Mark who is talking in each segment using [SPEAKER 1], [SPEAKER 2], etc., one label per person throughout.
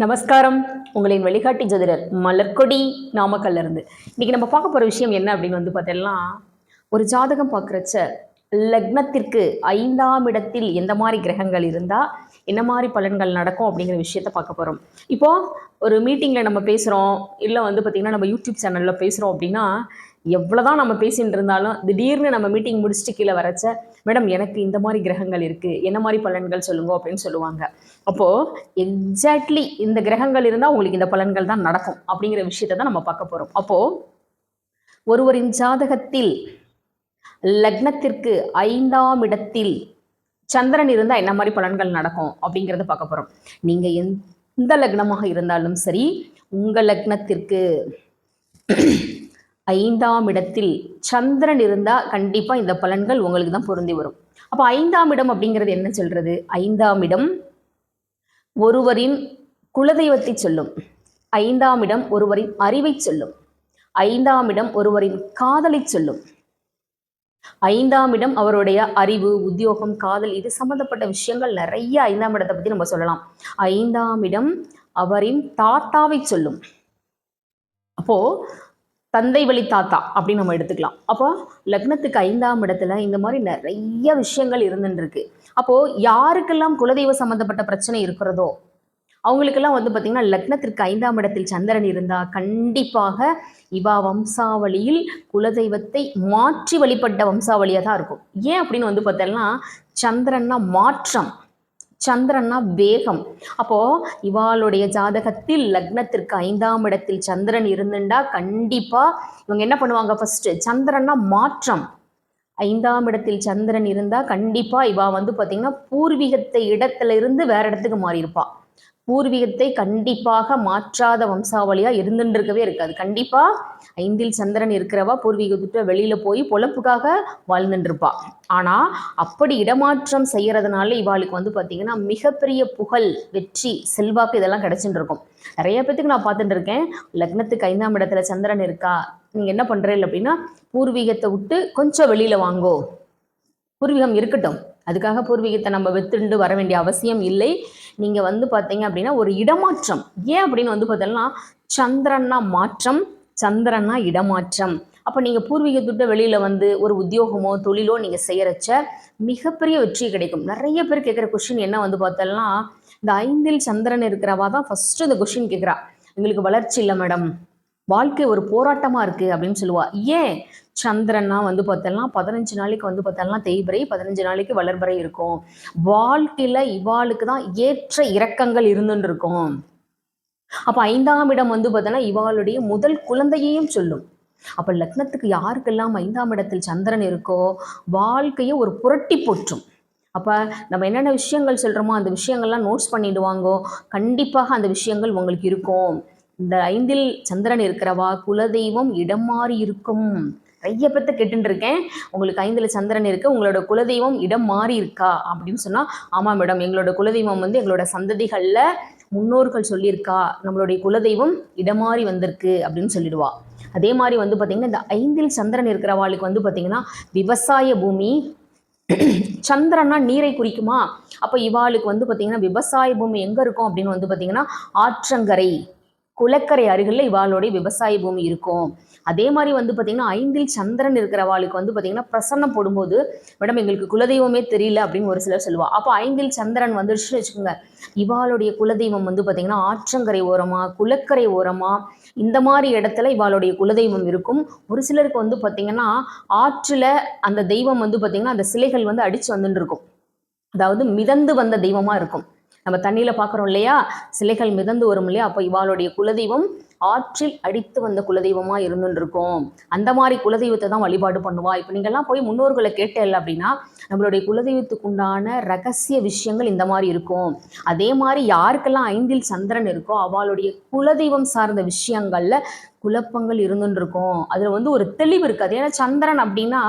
[SPEAKER 1] நமஸ்காரம். உங்களின் வழிகாட்டி ஜோதிடர் மலர்கொடி நாமக்கல்ல இருந்து. இன்னைக்கு நம்ம பார்க்க போற விஷயம் என்ன அப்படின்னு வந்து பார்த்தோம்னா ஒரு ஜாதகம் பார்க்குறச்ச லக்னத்திற்கு ஐந்தாம் இடத்தில் எந்த மாதிரி கிரகங்கள் இருந்தா என்ன மாதிரி பலன்கள் நடக்கும் அப்படிங்கிற விஷயத்த பார்க்க போறோம். இப்போ ஒரு மீட்டிங்ல நம்ம பேசுறோம் இல்லை வந்து பார்த்தீங்கன்னா நம்ம யூடியூப் சேனல்ல பேசுறோம் அப்படின்னா எவ்வளோதான் நம்ம பேசிகிட்டு இருந்தாலும் திடீர்னு நம்ம மீட்டிங் முடிச்சுட்டு கீழே வரச்ச மேடம் எனக்கு இந்த மாதிரி கிரகங்கள் இருக்குது என்ன மாதிரி பலன்கள் சொல்லுங்க அப்படின்னு சொல்லுவாங்க. அப்போது எக்ஸாக்ட்லி இந்த கிரகங்கள் இருந்தால் உங்களுக்கு இந்த பலன்கள் தான் நடக்கும் அப்படிங்கிற விஷயத்தை தான் நம்ம பார்க்க போகிறோம் அப்போது ஒருவரின் ஜாதகத்தில் லக்னத்திற்கு ஐந்தாம் இடத்தில் சந்திரன் இருந்தால் என்ன மாதிரி பலன்கள் நடக்கும் அப்படிங்கிறத பார்க்க போகிறோம் நீங்கள் எந்த லக்னமாக இருந்தாலும் சரி உங்கள் லக்னத்திற்கு ஐந்தாம் இடத்தில் சந்திரன் இருந்தால் கண்டிப்பாக இந்த பலன்கள் உங்களுக்கு தான் பொருந்தி வரும். அப்போ ஐந்தாம் இடம் அப்படிங்கிறது என்ன சொல்றது? ஐந்தாம் இடம் ஒருவரின் குலதெய்வத்தை சொல்லும். ஐந்தாம் இடம் ஒருவரின் அறிவை சொல்லும். ஐந்தாம் இடம் ஒருவரின் காதலை சொல்லும். ஐந்தாம் இடம் அவருடைய அறிவு உத்தியோகம் காதல் இது சம்பந்தப்பட்ட விஷயங்கள் நிறைய ஐந்தாம் இடத்தை பத்தி நம்ம சொல்லலாம். ஐந்தாம் இடம் அவரின் தாத்தாவை சொல்லும். அப்போ தந்தை வழி தாத்தா அப்படின்னு நம்ம எடுத்துக்கலாம். அப்போ லக்னத்துக்கு ஐந்தாம் இடத்துல இந்த மாதிரி நிறைய விஷயங்கள் இருந்துருக்கு அப்போது அப்போ யாருக்கெல்லாம் குலதெய்வ சம்பந்தப்பட்ட பிரச்சனை இருக்கிறதோ அவங்களுக்கெல்லாம் வந்து பார்த்திங்கன்னா லக்னத்திற்கு ஐந்தாம் இடத்தில் சந்திரன் இருந்தா கண்டிப்பாக இவா வம்சாவளியில் குலதெய்வத்தை மாற்றி வழிபட்ட வம்சாவளியாக தான் இருக்கும். ஏன் அப்படின்னு வந்து பார்த்தோம்னா சந்திரன்னா மாற்றம். சந்திரன்னா வேகம். அப்போ இவாளுடைய ஜாதகத்தில் லக்னத்திற்கு ஐந்தாம் இடத்தில் சந்திரன் இருந்துண்டா கண்டிப்பா இவங்க என்ன பண்ணுவாங்க ஃபர்ஸ்ட் சந்திரன்னா மாற்றம். ஐந்தாம் இடத்தில் சந்திரன் இருந்தா கண்டிப்பா இவா வந்து பாத்தீங்கன்னா பூர்வீகத்தை இடத்துல இருந்து வேற இடத்துக்கு மாறியிருப்பாள் பூர்வீகத்தை கண்டிப்பாக மாற்றாத வம்சாவளியா இருந்துட்டு இருக்கவே இருக்காது. கண்டிப்பா ஐந்தில் சந்திரன் இருக்கிறவா பூர்வீகத்துட்டு வெளியில போய் பொழப்புக்காக வாழ்ந்துட்டு ஆனால் ஆனா அப்படி இடமாற்றம் செய்யறதுனால இவாளுக்கு வந்து பாத்தீங்கன்னா மிகப்பெரிய புகழ் வெற்றி செல்வாக்கு இதெல்லாம் கிடைச்சிட்டு இருக்கும் நிறைய பேத்துக்கு நான் பார்த்துட்டு இருக்கேன் லக்னத்துக்கு ஐந்தாம் இடத்துல சந்திரன் இருக்கா நீங்க என்ன பண்றீங்க அப்படின்னா பூர்வீகத்தை விட்டு கொஞ்சம் வெளியில வாங்கோ. பூர்வீகம் இருக்கட்டும். அதுக்காக பூர்வீகத்தை நம்ம வித்துண்டு வர வேண்டிய அவசியம் இல்லை. நீங்கள் வந்து பார்த்தீங்க அப்படின்னா ஒரு இடமாற்றம். ஏன் அப்படின்னு வந்து பார்த்தோம்னா சந்திரன்னா மாற்றம் சந்திரன்னா இடமாற்றம். அப்போ நீங்கள் பூர்வீகத்துட்டு வெளியில் வந்து ஒரு உத்தியோகமோ தொழிலோ நீங்கள் செய்கிறச்ச மிகப்பெரிய வெற்றி கிடைக்கும். நிறைய பேர் கேட்குற கொஷின் என்ன வந்து பார்த்தோம்னா இந்த ஐந்தில் சந்திரன் இருக்கிறவா தான் ஃபஸ்ட்டு இந்த கொஷின் கேட்குறா எங்களுக்கு வளர்ச்சி இல்லை மேடம் வாழ்க்கை ஒரு போராட்டமாக இருக்கு அப்படின்னு சொல்லுவாள் ஏன்? சந்திரன்னா வந்து பார்த்தோம்னா பதினஞ்சு நாளைக்கு வந்து பார்த்தோம்னா தேய்பிரை பதினஞ்சு நாளைக்கு வளர்பறை இருக்கும். வாழ்க்கையில் இவாளுக்கு தான் ஏற்ற இறக்கங்கள் இருந்துன்னு இருக்கும். அப்போ ஐந்தாம் இடம் வந்து பார்த்தோன்னா இவாளுடைய முதல் குழந்தையையும் சொல்லும். அப்போ லக்னத்துக்கு யாருக்கெல்லாம் ஐந்தாம் இடத்தில் சந்திரன் இருக்கோ வாழ்க்கையை ஒரு புரட்டி போற்றும். அப்போ நம்ம என்னென்ன விஷயங்கள் சொல்கிறோமோ அந்த விஷயங்கள்லாம் நோட்ஸ் பண்ணிடுவாங்கோ கண்டிப்பாக அந்த விஷயங்கள் உங்களுக்கு இருக்கும். இந்த ஐந்தில் சந்திரன் இருக்கிறவா? குலதெய்வம் இடம் மாறி இருக்கும். நிறைய பேர்த்த கேட்டுட்டு இருக்கேன் உங்களுக்கு ஐந்தில் சந்திரன் இருக்கு உங்களோட குலதெய்வம் இடம் மாறி இருக்கா? அப்படின்னு சொன்னா ஆமாம் மேடம் எங்களோட குலதெய்வம் வந்து எங்களோட சந்ததிகள்ல முன்னோர்கள் சொல்லியிருக்கா நம்மளுடைய குலதெய்வம் இடம் மாறி வந்திருக்கு அப்படின்னு சொல்லிடுவா. அதே மாதிரி வந்து பார்த்தீங்கன்னா இந்த ஐந்தில் சந்திரன் இருக்கிறவாளுக்கு வந்து பார்த்தீங்கன்னா விவசாய பூமி சந்திரன்னா நீரை குறிக்குமா? அப்போ இவாளுக்கு வந்து பார்த்தீங்கன்னா விவசாய பூமி எங்கே இருக்கும் அப்படின்னு வந்து பார்த்தீங்கன்னா ஆற்றங்கரை. குளக்கரை அருகில் இவாளுடைய விவசாய பூமி இருக்கும். அதே மாதிரி வந்து பார்த்தீங்கன்னா ஐந்தில் சந்திரன் இருக்கிறவாளுக்கு வந்து பார்த்தீங்கன்னா பிரசன்னம் போடும்போது மேடம் எங்களுக்கு குலதெய்வமே தெரியல அப்படின்னு ஒரு சிலர் சொல்லுவாள் அப்போ ஐந்தில் சந்திரன் வந்துருச்சுன்னு வச்சுக்கோங்க இவாளுடைய குலதெய்வம் வந்து பார்த்தீங்கன்னா ஆற்றங்கரை ஓரமா குளக்கரை ஓரமா இந்த மாதிரி இடத்துல இவாளுடைய குலதெய்வம் இருக்கும். ஒரு சிலருக்கு வந்து பார்த்தீங்கன்னா ஆற்றில் அந்த தெய்வம் வந்து பார்த்தீங்கன்னா அந்த சிலைகள் வந்து அடித்து வந்துட்டு இருக்கும் அதாவது மிதந்து வந்த தெய்வமாக இருக்கும். நம்ம தண்ணியில் பார்க்குறோம் இல்லையா? சிலைகள் மிதந்து வரும் இல்லையா? அப்போ இவாளுடைய குலதெய்வம் ஆற்றில் அடித்து வந்த குலதெய்வமாக இருந்துருக்கும். இருக்கும் அந்த மாதிரி குலதெய்வத்தை தான் வழிபாடு பண்ணுவா. இப்போ நீங்கள்லாம் போய் முன்னோர்களை கேட்டல அப்படின்னா நம்மளுடைய குலதெய்வத்துக்கு உண்டான ரகசிய விஷயங்கள் இந்த மாதிரி இருக்கும். அதே மாதிரி யாருக்கெல்லாம் ஐந்தில் சந்திரன் இருக்கோ அவளுடைய குலதெய்வம் சார்ந்த விஷயங்களில் குழப்பங்கள் இருந்துருக்கும். இருக்கும் வந்து ஒரு தெளிவு இருக்காது. ஏன்னா சந்திரன் அப்படின்னா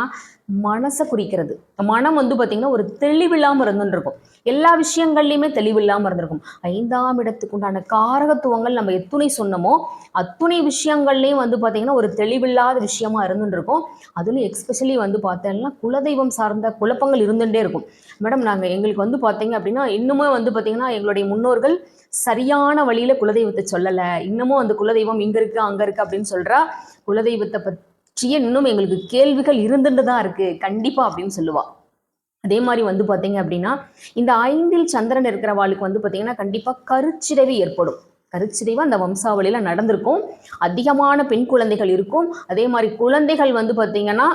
[SPEAKER 1] மனசை குறிக்கிறது மனம் வந்து பார்த்தீங்கன்னா ஒரு தெளிவில்லாமல் இருந்துருக்கும் இருக்கும் எல்லா விஷயங்கள்லையுமே தெளிவில்லாமல் இருந்திருக்கும். ஐந்தாம் இடத்துக்கு உண்டான காரகத்துவங்கள் நம்ம எத்துணை சொன்னமோ அத்துணை விஷயங்கள்லையும் வந்து பார்த்தீங்கன்னா ஒரு தெளிவில்லாத விஷயமா இருந்துருக்கும் அதுலேயும் எக்ஸ்பெஷலி வந்து பார்த்தோம்னா குலதெய்வம் சார்ந்த குழப்பங்கள் இருந்துகிட்டே இருக்கும். மேடம் நாங்கள் எங்களுக்கு வந்து பார்த்தீங்க அப்படின்னா இன்னுமே வந்து பார்த்தீங்கன்னா எங்களுடைய முன்னோர்கள் சரியான வழியில குலதெய்வத்தை சொல்லலை. இன்னமும் அந்த குலதெய்வம் இங்கே இருக்கு அங்கே இருக்கு அப்படின்னு சொல்கிறா குலதெய்வத்தை பற்றிய இன்னும் எங்களுக்கு கேள்விகள் இருந்துட்டு தான் இருக்கு. கண்டிப்பா அப்படின்னு சொல்லுவா. அதே மாதிரி வந்து பார்த்தீங்க அப்படின்னா இந்த ஐந்தில் சந்திரன் இருக்கிறவாளுக்கு வந்து பார்த்தீங்கன்னா கண்டிப்பாக கருச்சிதைவு ஏற்படும். கருச்சிதைவு அந்த வம்சாவளியில் நடந்திருக்கும். அதிகமான பெண் குழந்தைகள் இருக்கும். அதே மாதிரி குழந்தைகள் வந்து பார்த்தீங்கன்னா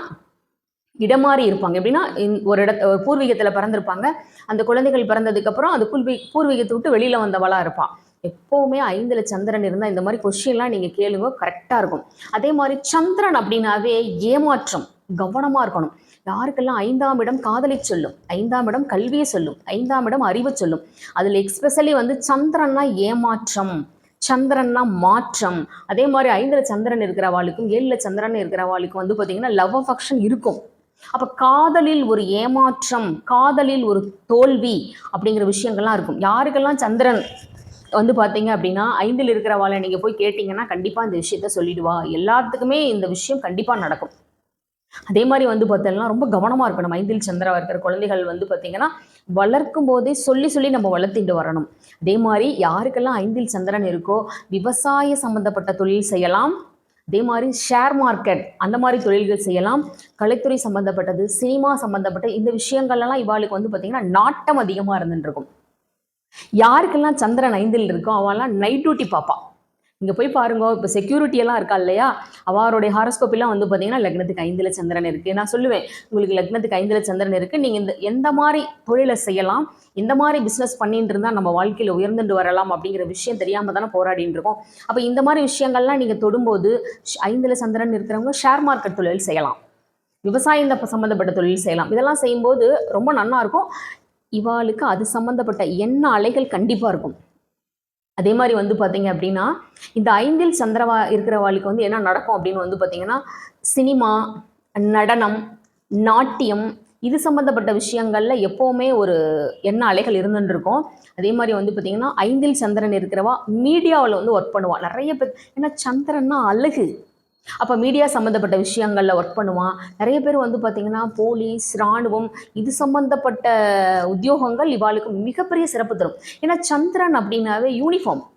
[SPEAKER 1] இடமாறி இருப்பாங்க. எப்படின்னா ஒரு இடத்த பூர்வீகத்தில் பிறந்திருப்பாங்க. அந்த குழந்தைகள் பிறந்ததுக்கப்புறம் அந்த பூர்வீ பூர்வீகத்தை விட்டு வெளியில் வந்தவளா இருப்பான் எப்போவுமே ஐந்துல சந்திரன் இருந்தால் இந்த மாதிரி கொஷின்லாம் நீங்கள் கேளுங்க கரெக்டாக இருக்கும். அதே மாதிரி சந்திரன் அப்படின்னாவே ஏமாற்றம் கவனமாக இருக்கணும். யாருக்கெல்லாம் ஐந்தாம் இடம் காதலை சொல்லும் ஐந்தாம் இடம் கல்வியை சொல்லும் ஐந்தாம் இடம் அறிவை சொல்லும் அதில் எக்ஸ்பெஷலி வந்து சந்திரன்னா ஏமாற்றம் சந்திரன்னா மாற்றம். அதே மாதிரி ஐந்துல சந்திரன் இருக்கிறவாளுக்கும் ஏழுல சந்திரன் இருக்கிறவாளுக்கும் வந்து பார்த்தீங்கன்னா லவ் ஃபங்க்ஷன் இருக்கும். அப்போ காதலில் ஒரு ஏமாற்றம் காதலில் ஒரு தோல்வி அப்படிங்கிற விஷயங்கள்லாம் இருக்கும். யாருக்கெல்லாம் சந்திரன் வந்து பார்த்தீங்க அப்படின்னா ஐந்தில் இருக்கிறவாளை நீங்கள் போய் கேட்டிங்கன்னா கண்டிப்பாக இந்த விஷயத்த சொல்லிடுவா. எல்லாத்துக்குமே இந்த விஷயம் கண்டிப்பாக நடக்கும். அதே மாதிரி வந்து பார்த்தோம்னா ரொம்ப கவனமாக இருக்கணும். ஐந்தில் சந்திராவாக இருக்கிற குழந்தைகள் வந்து பார்த்தீங்கன்னா வளர்க்கும் போதே சொல்லி சொல்லி நம்ம வளர்த்திட்டு வரணும். அதே மாதிரி யாருக்கெல்லாம் ஐந்தில் சந்திரன் இருக்கோ விவசாய சம்மந்தப்பட்ட தொழில் செய்யலாம். அதே மாதிரி ஷேர் மார்க்கெட் அந்த மாதிரி தொழில்கள் செய்யலாம். கலைத்துறை சம்மந்தப்பட்டது சினிமா சம்மந்தப்பட்ட இந்த விஷயங்கள்லாம் இவாளுக்கு வந்து பார்த்தீங்கன்னா நாட்டம் அதிகமாக இருந்துட்டு இருக்கும். யாருக்கெல்லாம் சந்திரன் ஐந்தில் இருக்கோ அவெல்லாம் நைட் டியூட்டி பார்ப்பான். இங்கே போய் பாருங்க இப்போ செக்யூரிட்டி எல்லாம் இருக்கா இல்லையா? அவருடைய ஹாரோஸ்கோப்பெல்லாம் வந்து பார்த்தீங்கன்னா லக்னத்துக்கு ஐந்தில் சந்திரன் இருக்குது நான் சொல்லுவேன் உங்களுக்கு லக்னத்துக்கு ஐந்தில் சந்திரன் இருக்குது நீங்கள் இந்த எந்த மாதிரி தொழிலை செய்யலாம் இந்த மாதிரி பிஸ்னஸ் பண்ணிட்டு இருந்தால் நம்ம வாழ்க்கையில் உயர்ந்துட்டு வரலாம் அப்படிங்கிற விஷயம் தெரியாமல் தானே போராடிட்டு இருக்கோம். அப்போ இந்த மாதிரி விஷயங்கள்லாம் நீங்கள் தொடும்போது ஐந்தில் சந்திரன் இருக்கிறவங்க ஷேர் மார்க்கெட் தொழில் செய்யலாம். விவசாயம் சம்மந்தப்பட்ட தொழில் செய்யலாம். இதெல்லாம் செய்யும்போது ரொம்ப நல்லா இருக்கும். இவாளுக்கு அது சம்மந்தப்பட்ட எண்ண அலைகள் கண்டிப்பாக இருக்கும். அதே மாதிரி வந்து பார்த்தீங்க அப்படின்னா இந்த ஐந்தில் சந்திரவா இருக்கிறவாளுக்கு வந்து என்ன நடக்கும் அப்படின்னு வந்து பார்த்தீங்கன்னா சினிமா நடனம் நாட்டியம் இது சம்மந்தப்பட்ட விஷயங்களில் எப்போவுமே ஒரு எண்ண அலைகள் இருந்துட்டு இருக்கும். அதே மாதிரி வந்து பார்த்தீங்கன்னா ஐந்தில் சந்திரன் இருக்கிறவா மீடியாவில் வந்து ஒர்க் பண்ணுவாள் நிறைய பேர் ஏன்னா சந்திரன்னா அழகு. அப்போ மீடியா சம்மந்தப்பட்ட விஷயங்களில் ஒர்க் பண்ணுவான். நிறைய பேர் வந்து பார்த்தீங்கன்னா போலீஸ் இராணுவம் இது சம்மந்தப்பட்ட உத்தியோகங்கள் இவாளுக்கு மிகப்பெரிய சிறப்பு தரும். ஏன்னா சந்திரன் அப்படின்னாவே யூனிஃபார்ம்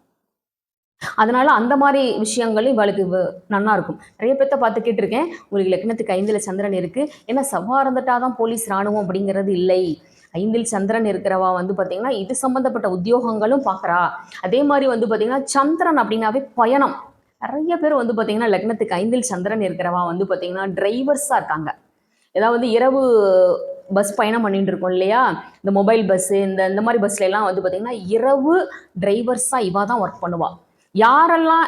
[SPEAKER 1] அதனால அந்த மாதிரி விஷயங்களும் இவளுக்கு வ- நல்லா இருக்கும். நிறைய பேர்த்த பார்த்து கேட்டிருக்கேன். உங்களுக்கு லக்னத்துக்கு ஐந்தில் சந்திரன் இருக்கு. ஏன்னா செவ்வாய் இருந்துட்டா தான் போலீஸ் இராணுவம் அப்படிங்கிறது இல்லை. ஐந்தில் சந்திரன் இருக்கிறவா வந்து பார்த்தீங்கன்னா இது சம்மந்தப்பட்ட உத்தியோகங்களும் பார்க்குறா அதே மாதிரி வந்து பார்த்தீங்கன்னா சந்திரன் அப்படின்னாவே பயணம். நிறைய பேர் வந்து பார்த்தீங்கன்னா லக்னத்துக்கு ஐந்தில் சந்திரன் இருக்கிறவா வந்து பார்த்தீங்கன்னா டிரைவர்ஸாக இருக்காங்க. ஏதாவது இரவு பஸ் பயணம் பண்ணிட்டு இருக்கோம் இல்லையா? இந்த மொபைல் பஸ்ஸு இந்த இந்த மாதிரி பஸ்ல எல்லாம் வந்து பார்த்தீங்கன்னா இரவு டிரைவர்ஸாக இவா தான் ஒர்க் பண்ணுவாள் யாரெல்லாம்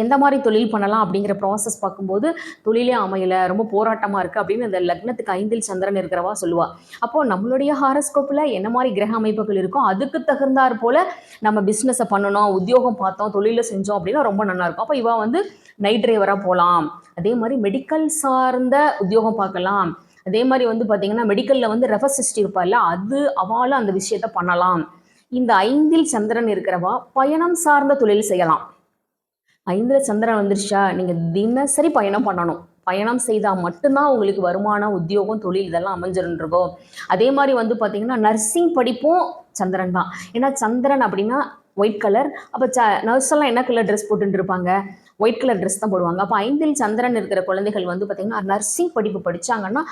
[SPEAKER 1] எந்த மாதிரி தொழில் பண்ணலாம் அப்படிங்கிற ப்ராசஸ் பார்க்கும்போது தொழிலே அமையல ரொம்ப போராட்டமாக இருக்குது அப்படின்னு அந்த லக்னத்துக்கு ஐந்தில் சந்திரன் இருக்கிறவா சொல்லுவா. அப்போது நம்மளுடைய ஹாரஸ்கோப்பில் என்ன மாதிரி கிரக அமைப்புகள் இருக்கோ அதுக்கு தகுந்தாற் போல் நம்ம பிஸ்னஸை பண்ணணும் உத்தியோகம் பார்த்தோம் தொழிலை செஞ்சோம் அப்படின்னா ரொம்ப நல்லா இருக்கும். அப்போ இவா வந்து நைட் டிரைவராக போகலாம் அதே மாதிரி மெடிக்கல் சார்ந்த உத்தியோகம் பார்க்கலாம். அதே மாதிரி வந்து பார்த்தீங்கன்னா மெடிக்கலில் வந்து ரெஃபசிஸ்ட் இருப்பாள்ல அது அவளும் அந்த விஷயத்த பண்ணலாம். இந்த ஐந்தில் சந்திரன் இருக்கிறவா பயணம் சார்ந்த தொழில் செய்யலாம். ஐந்தில் சந்திரன் வந்துருச்சா? நீங்கள் தினசரி பயணம் பண்ணணும். பயணம் செய்தால் மட்டும்தான் உங்களுக்கு வருமானம் உத்தியோகம் தொழில் இதெல்லாம் அமைஞ்சிருந்துருக்கும். அதே மாதிரி வந்து பார்த்தீங்கன்னா நர்சிங் படிப்பும் சந்திரன் தான். ஏன்னா சந்திரன் அப்படின்னா ஒயிட் கலர் அப்போ ச நர்ஸ் எல்லாம் என்ன கலர் ட்ரெஸ் போட்டுட்டு இருப்பாங்க ஒயிட் கலர் ட்ரெஸ் தான் போடுவாங்க. அப்போ ஐந்தில் சந்திரன் இருக்கிற குழந்தைகள் வந்து பார்த்திங்கன்னா நர்சிங் படிப்பு படிச்சாங்கன்னா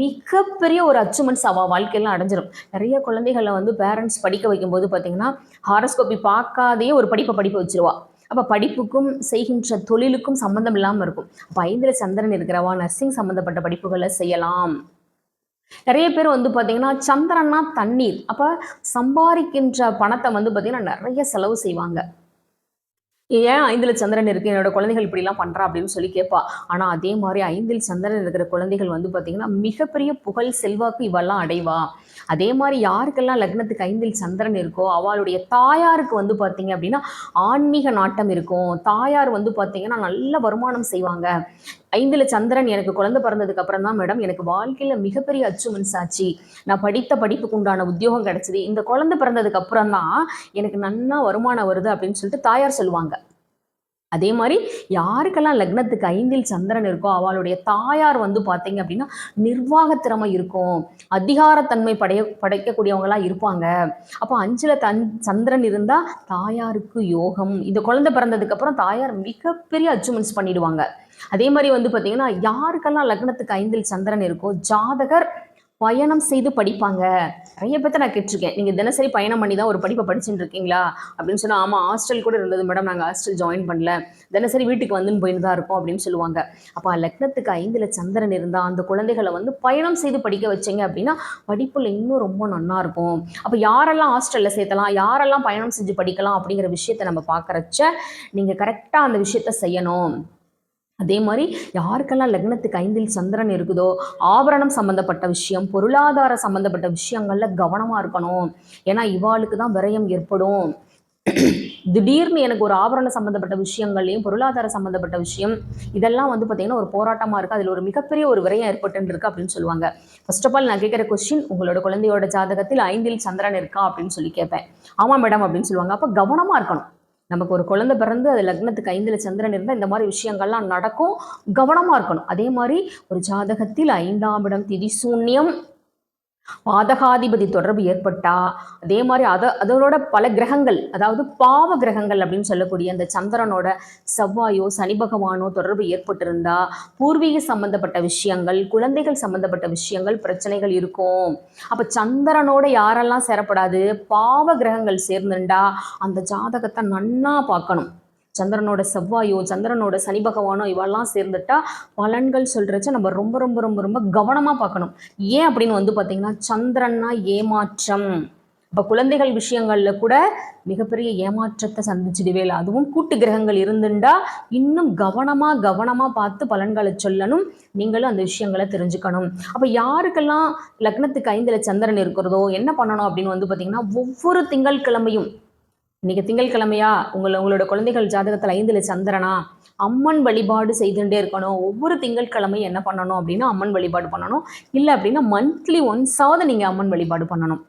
[SPEAKER 1] மிகப்பெரிய ஒரு அச்சீவ்மெண்ட்ஸ் அவள் வாழ்க்கையெல்லாம் அடைஞ்சிரும். நிறைய குழந்தைகளை வந்து பேரண்ட்ஸ் படிக்க வைக்கும்போது பார்த்தீங்கன்னா ஹாரஸ்கோப்பி பார்க்காதே ஒரு படிப்பை படிப்பு வச்சிருவா. அப்போ படிப்புக்கும் செய்கின்ற தொழிலுக்கும் சம்மந்தம் இல்லாமல் இருக்கும். அப்போ ஐந்தில் சந்திரன் இருக்கிறவா நர்சிங் சம்மந்தப்பட்ட படிப்புகளை செய்யலாம். நிறைய பேர் வந்து பார்த்தீங்கன்னா சந்திரன்னா தண்ணீர். அப்போ சம்பாதிக்கின்ற பணத்தை வந்து பார்த்தீங்கன்னா நிறைய செலவு செய்வாங்க. ஏன் ஐந்தில் சந்திரன் இருக்கு? என்னோட குழந்தைகள் இப்படிலாம் பண்ணுறா அப்படின்னு சொல்லி கேட்பா. ஆனால் அதே மாதிரி ஐந்தில் சந்திரன் இருக்கிற குழந்தைகள் வந்து பார்த்தீங்கன்னா மிகப்பெரிய புகழ் செல்வாக்கு இவெல்லாம் அடைவா. அதே மாதிரி யாருக்கெல்லாம் லக்னத்துக்கு ஐந்தில் சந்திரன் இருக்கோ அவளுடைய தாயாருக்கு வந்து பார்த்தீங்க அப்படின்னா ஆன்மீக நாட்டம் இருக்கும். தாயார் வந்து பார்த்தீங்கன்னா நல்ல வருமானம் செய்வாங்க. ஐந்தில் சந்திரன் எனக்கு குழந்தை பிறந்ததுக்கு அப்புறம் தான் மேடம் எனக்கு வாழ்க்கையில் மிகப்பெரிய அச்சீவ்மெண்ட்ஸ் ஆச்சு. நான் படித்த படிப்புக்கு உண்டான உத்தியோகம் கிடச்சிது. இந்த குழந்தை பிறந்ததுக்கு அப்புறம் தான் எனக்கு நல்லா வருமானம் வருது அப்படின்னு சொல்லிட்டு தாயார் சொல்லுவாங்க. அதே மாதிரி யாருக்கெல்லாம் லக்னத்துக்கு ஐந்தில் சந்திரன் இருக்கோ அவளுடைய தாயார் வந்து பார்த்தீங்க அப்படின்னா நிர்வாக திறமை இருக்கும். அதிகாரத்தன்மை படைய படைக்கக்கூடியவங்களாம் இருப்பாங்க. அப்போ அஞ்சில் தன் சந்திரன் இருந்தால் தாயாருக்கு யோகம். இந்த குழந்தை பிறந்ததுக்கப்புறம் தாயார் மிகப்பெரிய அச்சீவ்மெண்ட்ஸ் பண்ணிடுவாங்க. அதே மாதிரி வந்து பார்த்தீங்கன்னா யாருக்கெல்லாம் லக்னத்துக்கு ஐந்தில் சந்திரன் இருக்கோ ஜாதகர் பயணம் செய்து படிப்பாங்க. நிறைய பேர்த்த நான் கேட்டிருக்கேன். நீங்கள் தினசரி பயணம் பண்ணி தான் ஒரு படிப்பை படிச்சுட்டு இருக்கீங்களா? அப்படின்னு சொன்னால் ஆமாம் ஹாஸ்டல் கூட இருந்தது மேடம் நாங்கள் ஹாஸ்டல் ஜாயின் பண்ணல. தினசரி வீட்டுக்கு வந்துன்னு போயின்னு தான் இருக்கோம் அப்படின்னு சொல்லுவாங்க. அப்போ லக்னத்துக்கு ஐந்தில் சந்திரன் இருந்தால் அந்த குழந்தைகளை வந்து பயணம் செய்து படிக்க வச்சீங்க அப்படின்னா படிப்பில் இன்னும் ரொம்ப நன்னா இருக்கும். அப்போ யாரெல்லாம் ஹாஸ்டலில் சேர்த்தலாம் யாரெல்லாம் பயணம் செஞ்சு படிக்கலாம் அப்படிங்கிற விஷயத்தை நம்ம பார்க்குறச்ச நீங்கள் கரெக்டாக அந்த விஷயத்த செய்யணும். அதே மாதிரி யாருக்கெல்லாம் லக்னத்துக்கு ஐந்தில் சந்திரன் இருக்குதோ ஆபரணம் சம்பந்தப்பட்ட விஷயம் பொருளாதார சம்பந்தப்பட்ட விஷயங்கள்ல கவனமாக இருக்கணும். ஏன்னா இவாளுக்கு தான் விரயம் ஏற்படும். திடீர்னு எனக்கு ஒரு ஆபரண சம்மந்தப்பட்ட விஷயங்கள்லையும் பொருளாதார சம்மந்தப்பட்ட விஷயம் இதெல்லாம் வந்து பார்த்தீங்கன்னா ஒரு போராட்டமாக இருக்குது அதில் ஒரு மிகப்பெரிய ஒரு விரயம் ஏற்பட்டு இருக்கு அப்படின்னு சொல்லுவாங்க. ஃபர்ஸ்ட் ஆஃப் ஆல் நான் கேட்குற கொஸ்டின் உங்களோட குழந்தையோட ஜாதகத்தில் ஐந்தில் சந்திரன் இருக்கா அப்படின்னு சொல்லி கேட்பேன். ஆமாம் மேடம் அப்படின்னு சொல்லுவாங்க. அப்போ கவனமாக இருக்கணும். நமக்கு ஒரு குழந்தை பிறந்து அது லக்னத்துக்கு ஐந்தில் சந்திரன் இருந்தால் இந்த மாதிரி விஷயங்கள்லாம் நடக்கும். கவனமாக இருக்கணும். அதே மாதிரி ஒரு ஜாதகத்தில் ஐந்தாம் இடம் திதி சூன்யம். பாதகாதிபதி தொடர்பு ஏற்பட்டா அதே மாதிரி அத அதனோட பல கிரகங்கள் அதாவது பாவ கிரகங்கள் அப்படின்னு சொல்லக்கூடிய அந்த சந்திரனோட செவ்வாயோ சனி பகவானோ தொடர்பு ஏற்பட்டிருந்தா பூர்வீக சம்பந்தப்பட்ட விஷயங்கள் குழந்தைகள் சம்பந்தப்பட்ட விஷயங்கள் பிரச்சனைகள் இருக்கும். அப்ப சந்திரனோட யாரெல்லாம் சேரப்படாது பாவ கிரகங்கள் சேர்ந்துண்டா அந்த ஜாதகத்தை நன்னா பார்க்கணும். சந்திரனோட செவ்வாயோ சந்திரனோட சனி பகவானோ இவெல்லாம் சேர்ந்துட்டா பலன்கள் சொல்கிறச்ச நம்ம ரொம்ப ரொம்ப ரொம்ப ரொம்ப கவனமாக பார்க்கணும். ஏன் அப்படின்னு வந்து பார்த்தீங்கன்னா சந்திரன்னா ஏமாற்றம். இப்போ குழந்தைகள் விஷயங்களில் கூட மிகப்பெரிய ஏமாற்றத்தை சந்திச்சிடுவேல அதுவும் கூட்டு கிரகங்கள் இருந்துண்டா இன்னும் கவனமாக கவனமாக பார்த்து பலன்களை சொல்லணும். நீங்களும் அந்த விஷயங்களை தெரிஞ்சுக்கணும். அப்போ யாருக்கெல்லாம் லக்னத்துக்கு ஐந்தில் சந்திரன் இருக்கிறதோ என்ன பண்ணணும் அப்படின்னு வந்து பார்த்தீங்கன்னா ஒவ்வொரு திங்கட்கிழமையும் இன்னைக்கு திங்கட்கிழமையா உங்களை உங்களோட குழந்தைகள் ஜாதகத்தில் ஐந்துல சந்திரனா அம்மன் வழிபாடு செய்துட்டே இருக்கணும். ஒவ்வொரு திங்கட்கிழமை என்ன பண்ணணும் அப்படின்னா அம்மன் வழிபாடு பண்ணணும். இல்லை அப்படின்னா மந்த்லி ஒன்ஸாவது நீங்கள் அம்மன் வழிபாடு பண்ணணும்.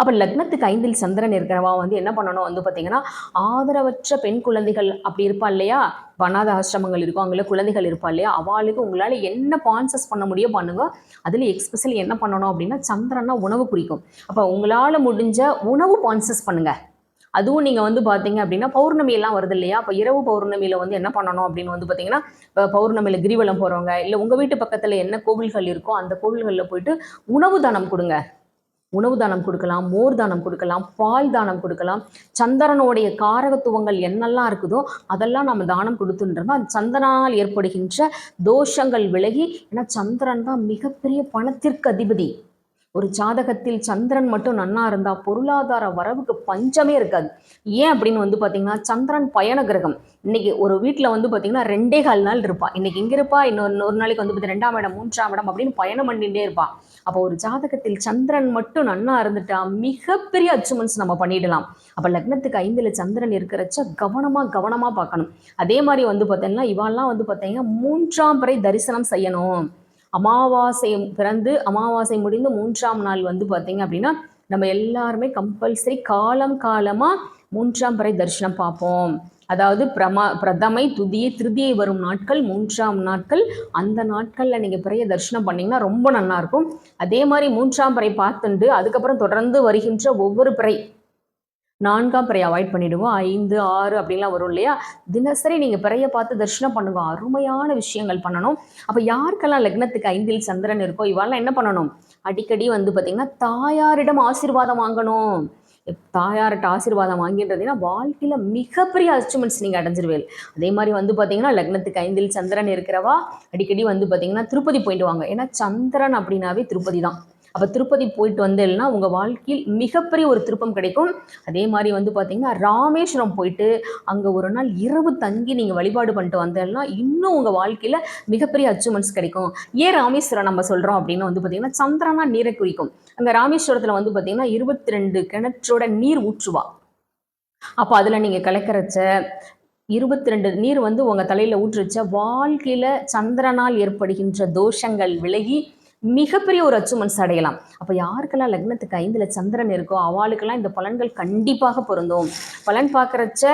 [SPEAKER 1] அப்போ லக்னத்துக்கு ஐந்தில் சந்திரன் இருக்கிறவா வந்து என்ன பண்ணணும்? வந்து பார்த்தீங்கன்னா ஆதரவற்ற பெண் குழந்தைகள் அப்படி இருப்பா இல்லையா? வனாத ஆசிரமங்கள் இருக்கும். அங்கே குழந்தைகள் இருப்பா இல்லையா? அவளுக்கு உங்களால் என்ன பான்சஸ் பண்ண முடியும் பண்ணுங்க. அதில் எக்ஸ்பெஷலி என்ன பண்ணணும் அப்படின்னா சந்திரன்னா உணவு குறிக்கும். அப்போ உங்களால் முடிஞ்ச உணவு பான்சஸ் பண்ணுங்கள் அதுவும் நீங்கள் வந்து பார்த்தீங்க அப்படின்னா பௌர்ணமி எல்லாம் வருது இல்லையா? அப்போ இரவு பௌர்ணமியில் வந்து என்ன பண்ணணும் அப்படின்னு வந்து பார்த்தீங்கன்னா இப்போ பௌர்ணமியில் கிரிவலம் போகிறவங்க இல்லை உங்கள் வீட்டு பக்கத்தில் என்ன கோவில்கள் இருக்கோ அந்த கோவில்களில் போயிட்டு உணவு தானம் கொடுங்க. உணவு தானம் கொடுக்கலாம் மோர் தானம் கொடுக்கலாம் பால் தானம் கொடுக்கலாம். சந்திரனுடைய காரகத்துவங்கள் என்னெல்லாம் இருக்குதோ அதெல்லாம் நம்ம தானம் கொடுத்துன்றோமோ அந்த சந்திரனால் ஏற்படுகின்ற தோஷங்கள் விலகி ஏன்னா சந்திரன் தான் மிகப்பெரிய பணத்திற்கு அதிபதி. ஒரு ஜாதகத்தில் சந்திரன் மட்டும் நன்னா இருந்தா பொருளாதார வரவுக்கு பஞ்சமே இருக்காது. ஏன் அப்படின்னு வந்து பாத்தீங்கன்னா சந்திரன் பயண கிரகம். இன்னைக்கு ஒரு வீட்டில் வந்து பாத்தீங்கன்னா ரெண்டே கால் நாள் இருப்பா. இன்னைக்கு இங்க இருப்பா இன்னொரு ஒரு நாளைக்கு வந்து பார்த்தீங்கன்னா ரெண்டாம் இடம் மூன்றாம் இடம் அப்படின்னு பயணம் பண்ணிட்டே இருப்பா. அப்போ ஒரு ஜாதகத்தில் சந்திரன் மட்டும் நன்னா இருந்துட்டா மிகப்பெரிய அச்சீவ்மெண்ட்ஸ் நம்ம பண்ணிடலாம். அப்போ லக்னத்துக்கு ஐந்துல சந்திரன் இருக்கிறச்ச கவனமா கவனமா பார்க்கணும். அதே மாதிரி வந்து பார்த்தீங்கன்னா இவாள்லாம் வந்து பார்த்தீங்கன்னா மூன்றாம் பறை தரிசனம் செய்யணும். அமாவாசை பிறந்து அமாவாசை முடிந்து மூன்றாம் நாள் வந்து பார்த்தீங்க அப்படின்னா நம்ம எல்லாருமே கம்பல்சரி காலம் காலமாக மூன்றாம் பிறை தரிசனம் பார்ப்போம். அதாவது பிரமா பிரதமை துதியை திருதியை வரும் நாட்கள் மூன்றாம் நாட்கள் அந்த நாட்களில் நீங்கள் பிறைய தரிசனம் பண்ணிங்கன்னா ரொம்ப நல்லாயிருக்கும் அதே மாதிரி மூன்றாம் பிறை பார்த்துண்டு அதுக்கப்புறம் தொடர்ந்து வருகின்ற ஒவ்வொரு பிறை நான்காம் பிறையை அவாய்ட் பண்ணிடுவோம். ஐந்து ஆறு அப்படின்லாம் வரும் இல்லையா? தினசரி நீங்கள் பிறையை பார்த்து தரிசனம் பண்ணுங்க. அருமையான விஷயங்கள் பண்ணணும். அப்போ யாருக்கெல்லாம் லக்னத்துக்கு ஐந்தில் சந்திரன் இருக்கோ இவாளெல்லாம் என்ன பண்ணணும்? அடிக்கடி வந்து பார்த்தீங்கன்னா தாயாரிடம் ஆசீர்வாதம் வாங்கணும். தாயார்கிட்ட ஆசீர்வாதம் வாங்கின்றதுன்னா வாழ்க்கையில் மிகப்பெரிய அச்சீவ்மெண்ட்ஸ் நீங்கள் அடைஞ்சிருவேல் அதே மாதிரி வந்து பார்த்தீங்கன்னா லக்னத்துக்கு ஐந்தில் சந்திரன் இருக்கிறவா அடிக்கடி வந்து பார்த்தீங்கன்னா திருப்பதி போயிட்டு வாங்க. ஏன்னா சந்திரன் அப்படின்னாவே திருப்பதி தான். அப்போ திருப்பதி போயிட்டு வந்தேன்னா உங்கள் வாழ்க்கையில் மிகப்பெரிய ஒரு திருப்பம் கிடைக்கும். அதே மாதிரி வந்து பார்த்தீங்கன்னா ராமேஸ்வரம் போயிட்டு அங்கே ஒரு நாள் இரவு தங்கி நீங்கள் வழிபாடு பண்ணிட்டு வந்தேன்னா இன்னும் உங்கள் வாழ்க்கையில் மிகப்பெரிய அச்சீவ்மெண்ட்ஸ் கிடைக்கும். ஏன் ராமேஸ்வரம் நம்ம சொல்கிறோம் அப்படின்னு வந்து பார்த்தீங்கன்னா சந்திரனா நீரை குறிக்கும். அங்கே ராமேஸ்வரத்தில் வந்து பார்த்தீங்கன்னா இருபத்தி ரெண்டு கிணற்றோட நீர் ஊற்றுவா. அப்போ அதில் நீங்கள் கலக்கிறச்ச இருபத்தி ரெண்டு நீர் வந்து உங்கள் தலையில் ஊற்றுச்ச வாழ்க்கையில் சந்திரனால் ஏற்படுகின்ற தோஷங்கள் விலகி மிகப்பெரிய ஒரு அச்சுமன்ஸ் அடையலாம். அப்போ யாருக்கெல்லாம் லக்னத்துக்கு ஐந்தில் சந்திரன் இருக்கோ அவளுக்கெல்லாம் இந்த பலன்கள் கண்டிப்பாக பொருந்தும். பலன் பார்க்குறச்ச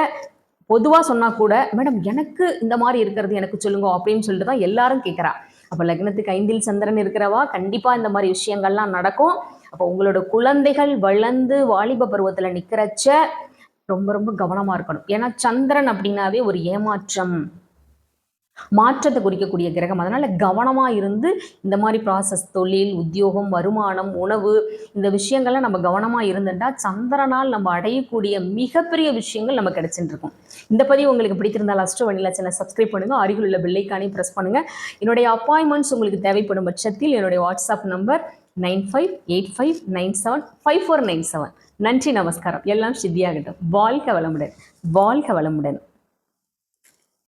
[SPEAKER 1] பொதுவாக சொன்னால் கூட மேடம் எனக்கு இந்த மாதிரி இருக்கிறது எனக்கு சொல்லுங்க அப்படின்னு சொல்லிட்டு தான் எல்லாரும் கேட்குறா அப்போ லக்னத்துக்கு ஐந்தில் சந்திரன் இருக்கிறவா கண்டிப்பாக இந்த மாதிரி விஷயங்கள்லாம் நடக்கும். அப்போ உங்களோட குழந்தைகள் வளர்ந்து வாலிப பருவத்தில் நிற்கிறச்ச ரொம்ப ரொம்ப கவனமாக இருக்கணும். ஏன்னா சந்திரன் அப்படின்னாவே ஒரு ஏமாற்றம். மாற்றத்தை குறிக்கக்கூடிய கிரகம். அதனால் கவனமாக இருந்து இந்த மாதிரி ப்ராசஸ் தொழில் உத்தியோகம் வருமானம் உணவு இந்த விஷயங்கள்லாம் நம்ம கவனமாக இருந்துட்டா சந்திரனால் நம்ம அடையக்கூடிய மிகப்பெரிய விஷயங்கள் நம்ம கிடைச்சிட்டு இருக்கும் இந்த பதிவு உங்களுக்கு பிடித்திருந்தால் அஸ்ட்ரோ வனிலா சேனல் சப்ஸ்கிரைப் பண்ணுங்கள் அருகில் உள்ள பெல்லைக்கானே ப்ரெஸ் பண்ணுங்க. என்னுடைய அப்பாயின்மெண்ட்ஸ் உங்களுக்கு தேவைப்படும் பட்சத்தில் என்னுடைய WhatsApp number nine five eight five nine seven five four nine seven. நன்றி நமஸ்காரம். எல்லாம் சித்தியாகட்டும். வாழ்க வளமுடன். வாழ்க வளமுடன்.